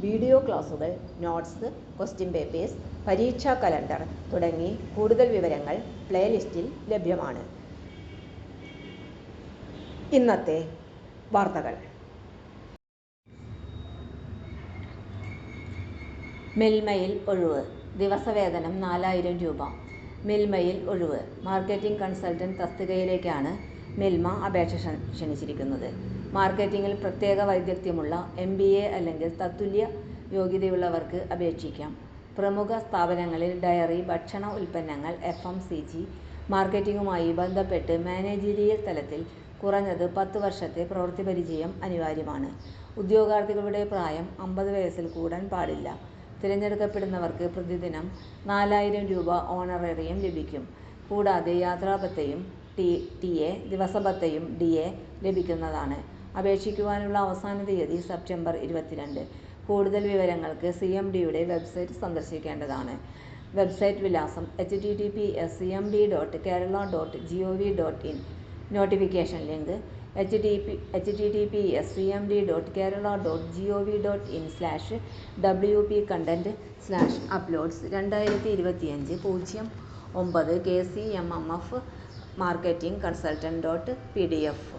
Video ക്ലാസുകൾ notes question papers പരീക്ഷാ calendar തുടങ്ങി കൂടുതൽ വിവരങ്ങൾ പ്ലേലിസ്റ്റിൽ ലഭ്യമാണ്. ഇന്നത്തെ വാർത്തകൾ. മിൽമയിൽ ഒഴിവ് ദിവസവേതനം നാലായിരം രൂപ. മിൽമയിൽ ഒഴിവ് മാർക്കറ്റിംഗ് കൺസൾട്ടന്റ് തസ്തികയിലേക്കാണ് മിൽമ അപേക്ഷ ക്ഷണിച്ചിരിക്കുന്നത്. മാർക്കറ്റിംഗിൽ പ്രത്യേക വൈദഗ്ധ്യമുള്ള എം ബി എ അല്ലെങ്കിൽ തത്തുല്യ യോഗ്യതയുള്ളവർക്ക് അപേക്ഷിക്കാം. പ്രമുഖ സ്ഥാപനങ്ങളിൽ ഡയറി ഭക്ഷണ ഉൽപ്പന്നങ്ങൾ എഫ് എം സി ജി മാർക്കറ്റിംഗുമായി ബന്ധപ്പെട്ട് മാനേജീരിയൽ തലത്തിൽ കുറഞ്ഞത് പത്ത് വർഷത്തെ പ്രവൃത്തി പരിചയം അനിവാര്യമാണ്. ഉദ്യോഗാർത്ഥികളുടെ പ്രായം അമ്പത് വയസ്സിൽ കൂടാൻ പാടില്ല. തിരഞ്ഞെടുക്കപ്പെടുന്നവർക്ക് പ്രതിദിനം നാലായിരം രൂപ ഓണറേറിയം ലഭിക്കും. കൂടാതെ യാത്രാഭത്തയും ടി ടി എ ദിവസഭത്തയും ഡി എ ലഭിക്കുന്നതാണ്. അപേക്ഷിക്കുവാനുള്ള അവസാന തീയതി സെപ്റ്റംബർ ഇരുപത്തിരണ്ട്. കൂടുതൽ വിവരങ്ങൾക്ക് സി എം ഡിയുടെ വെബ്സൈറ്റ് സന്ദർശിക്കേണ്ടതാണ്. വെബ്സൈറ്റ് വിലാസം H T T P S C M D dot Kerala dot G O V dot in notification link H T P H T T P S C M D dot Kerala dot G O V dot in slash W P content slash uploads രണ്ടായിരത്തി ഇരുപത്തിയഞ്ച് പൂജ്യം ഒമ്പത് K C M M F marketing consultant dot P D F